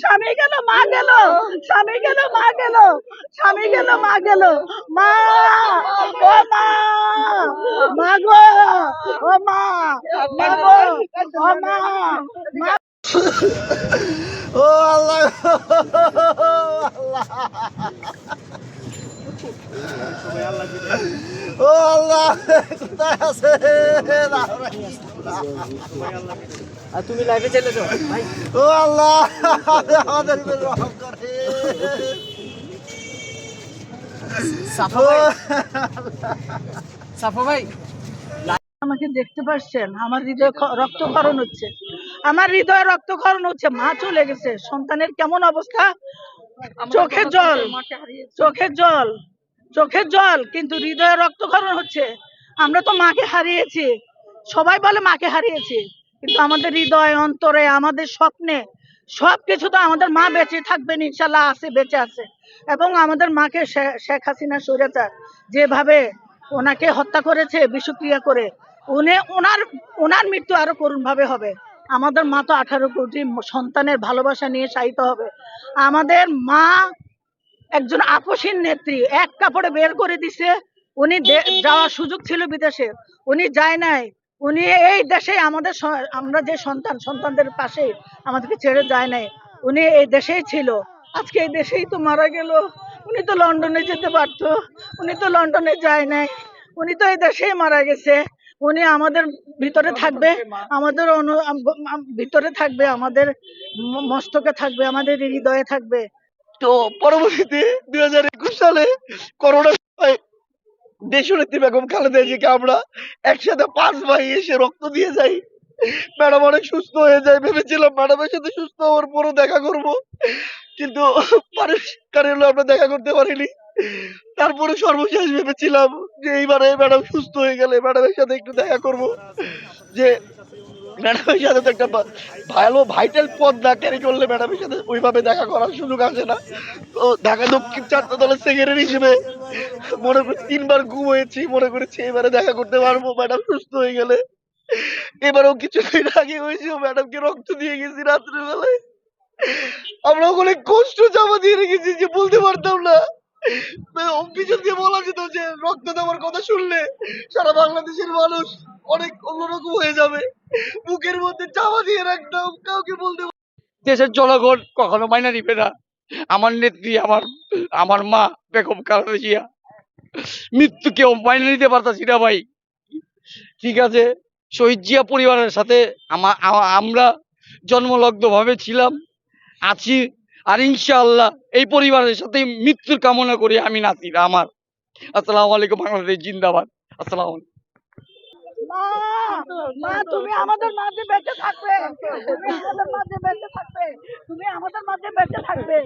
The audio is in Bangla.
স্বামী গেল মা গেল স্বামী গেল মা গেল স্বামী গেল মা গেল মা ও মা ও মা মা মা কোথায় আছে আর তুমি লাইভে চলে যাও ভাই। ও আল্লাহ আমাদের উপর রহম করে। সাফা ভাই। সাফা ভাই আমাকে দেখতে পাচ্ছেন? আমার হৃদয়ে রক্তক্ষরণ হচ্ছে। আমার হৃদয়ে রক্তক্ষরণ হচ্ছে। মা চলে গেছে। সন্তানের কেমন অবস্থা? চোখের জল। চোখের জল। চোখের জল কিন্তু হৃদয়ে রক্তক্ষরণ হচ্ছে। আমরা তো মাকে হারিয়েছি। সবাই বলে মাকে হারিয়েছি। কিন্তু আমাদের হৃদয় অন্তরে আমাদের স্বপ্নে সব কিছু তো আমাদের মা বেঁচে থাকবেন ইনশাল্লাহ আছে বেঁচে আছে। এবং আমাদের মাকে শেখ হাসিনা স্বৈরাচার যেভাবে ওনাকে হত্যা করেছে বিষক্রিয়া করে উনি ওনার ওনার মৃত্যু আরও করুণ ভাবে হবে। আমাদের মা তো আঠারো কোটি সন্তানের ভালোবাসা নিয়ে শায়িত হবে। আমাদের মা একজন আপসীন নেত্রী এক কাপড়ে বের করে দিছে উনি যাওয়ার সুযোগ ছিল বিদেশে। উনি যায় নাই। উনি এই দেশে আমাদের আমরা যে সন্তান, সন্তানদের পাশে আমাদেরকে ছেড়ে যায় নাই, উনি এই দেশেই ছিল। আজকে এই দেশেই তো মারা গেল। উনি তো লন্ডনে যেতে পারতো, উনি তো লন্ডনে যায় নাই, উনি তো এই দেশেই মারা গেছে। উনি আমাদের ভিতরে থাকবে, আমাদের অনু ভিতরে থাকবে, আমাদের মস্তকে থাকবে, আমাদের হৃদয়ে থাকবে। তো পরবর্তীতে দুই হাজার একুশ সালে সময় দেশনেত্রী বেগম খালেদা জিকে আমরা একসাথে পাঁচ ভাই এসে রক্ত দিয়ে যাই। ম্যাডাম অনেক সুস্থ হয়ে যায়, ভেবেছিলাম ম্যাডামের সাথে সুস্থ হওয়ার পরও দেখা করব। কিন্তু কারণে আমরা দেখা করতে পারিনি। তারপরে সর্বশেষ ভেবেছিলাম যে এইবারে ম্যাডাম সুস্থ হয়ে গেলে ম্যাডামের সাথে একটু দেখা করব। যে ম্যাডামের সাথে তো একটা ভালো ভাইটাল পদ না ক্যারি করলে ম্যাডামের সাথে ওইভাবে দেখা করার সুযোগ না। তো দক্ষিণ চারটা দলের সেক্রেটারি হিসেবে মনে করি তিনবার ঘুম হয়েছি, মনে করেছি এবারে দেখা করতে পারব। ম্যাডাম সুস্থ হয়ে গেলে। এবারেও কিছুদিন আগে হয়েছে ম্যাডামকে রক্ত দিয়ে গেছি রাত্রের বেলায়। আমরা ওখানে কষ্ট জমা দিয়ে রেখেছি যে বলতে পারতাম না। পিছন দিয়ে বলা যেত যে রক্ত দেওয়ার কথা শুনলে সারা বাংলাদেশের মানুষ অনেক অন্যরকম হয়ে যাবে। বুকের মধ্যে চাপা দিয়ে রাখতাম, কাউকে বলতে দেশের জনগণ কখনো মাইনা নিবে না। আমার নেত্রী, আমার আমার মা, বেগম জিয়া। মৃত্যু কেউ মাইনা নিতে পারতাছি না ভাই। ঠিক আছে, শহীদ জিয়া পরিবারের সাথে আমা- আমরা জন্মলগ্ন ভাবে ছিলাম, আছি। আর ইনশাআল্লাহ এই পরিবারের সাথে মৃত্যুর কামনা করি। আমি নাতিরা আমার। আসসালামু আলাইকুম, বাংলাদেশ জিন্দাবাদ। আসসালামু আলাইকুম। মা তুমি আমাদের মাঝে বেঁচে থাকবে তুমি আমাদের মাঝে বেঁচে থাকবে তুমি আমাদের মাঝে বেঁচে থাকবে।